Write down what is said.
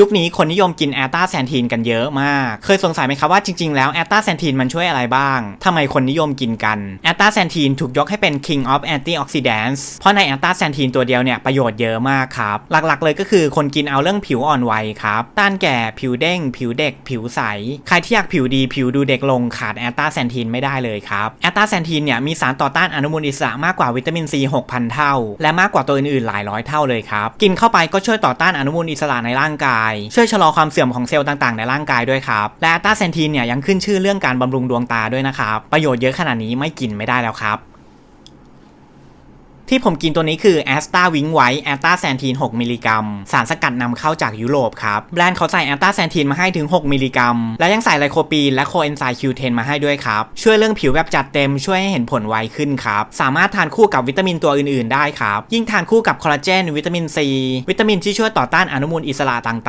ยุคนี้คนนิยมกินแอตตาแซนทีนกันเยอะมาก เคยสงสัยไหมครับว่าจริงๆ แล้วแอตตาแซนทีนมันช่วยอะไรบ้างทำไมคนนิยมกินกันแอตตาแซนทีนถูกยกให้เป็น king of antioxidants เพราะในแอตตาแซนทีนตัวเดียวเนี่ยประโยชน์เยอะมากครับ หลักๆ เลยก็คือคนกินเอาเรื่องผิวอ่อนวัยครับ ต้านแก่ผิวเด้ง ผิวเด็ก ผิวใส ใครที่อยากผิวดีผิวดูเด็กลงขาดแอตตาแซนทีนไม่ได้เลยครับแอตตาแซนทีนเนี่ยมีสารต่อต้านอนุมูลอิสระมากกว่าวิตามินซี6,000 เท่า และมากกว่าตัวอื่นๆหลายร้อยเท่าเลยครับกินเข้าไปก็ช่วยต่อต้านอนุมูลอิสระในร่างกายช่วยชะลอความเสื่อมของเซลล์ต่างๆในร่างกายด้วยครับ และอตตาเซนทีนเนี่ยยังขึ้นชื่อเรื่องการบำรุงดวงตาด้วยนะครับ ประโยชน์เยอะขนาดนี้ไม่กินไม่ได้แล้วครับ ที่ผมกินตัวนี้คือแอสตาวิงไวท์แอสตาแซนทีน6มิลลิกรัม สารสกัดนำเข้าจากยุโรปครับ แบรนด์เขาใส่แอสตาแซนทีนมาให้ถึง 6 มิลลิกรัม และยังใส่ไลโคปีนและโคเอนไซม์คิวเทนมาให้ด้วยครับ ช่วยเรื่องผิวแบบจัดเต็มช่วยให้เห็นผลไวขึ้นครับ สามารถทานคู่กับวิตามินตัวอื่นๆ ได้ครับ ยิ่งทานคู่กับคอลลาเจน วิตามินซีวิตามินที่ช่วยต่อต้านอนุมูลอิสระต่างๆ